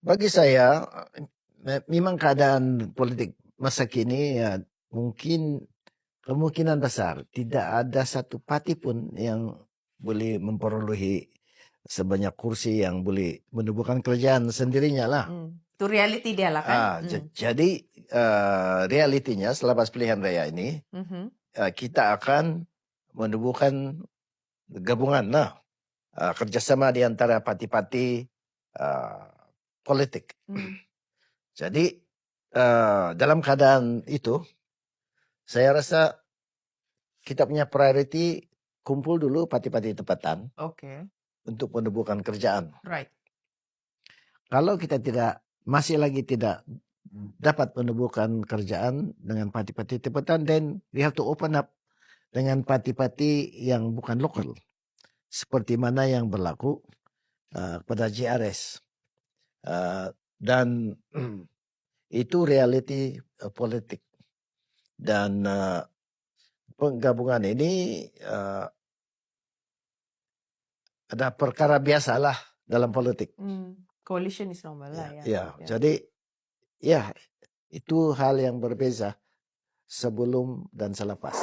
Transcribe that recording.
Bagi saya, me memang keadaan politik masa kini ya mungkin kemungkinan besar tidak ada satu parti pun yang boleh memperolehi sebanyak kursi yang boleh menubuhkan kerajaan sendirinya lah. Hmm. Itu reality dia lah kan. Ah, Hmm. jadi, eee, realitinya selepas pilihan raya ini, Mhm. eee, kita akan menubuhkan gabungan lah, eee, kerjasama di antara parti-parti, eee, politik. Hmm. Jadi, eee, dalam keadaan itu, saya rasa kita punya priority kumpul dulu parti-parti tempatan Oke. untuk menubuhkan kerjaan. Right. Kalau kita tidak masih lagi tidak dapat menubuhkan kerjaan dengan parti-parti tempatan, then we have to open up dengan parti-parti yang bukan lokal. Seperti mana yang berlaku, eee, pada JRS. Eee, dan itu realiti, eee, politik. Dan, eee, penggabungan ini, eee ada perkara biasalah dalam politik. Hmm. Coalition is normal Ya lah ya. ya, Ya. jadi ya itu hal yang berbeza sebelum dan selepas.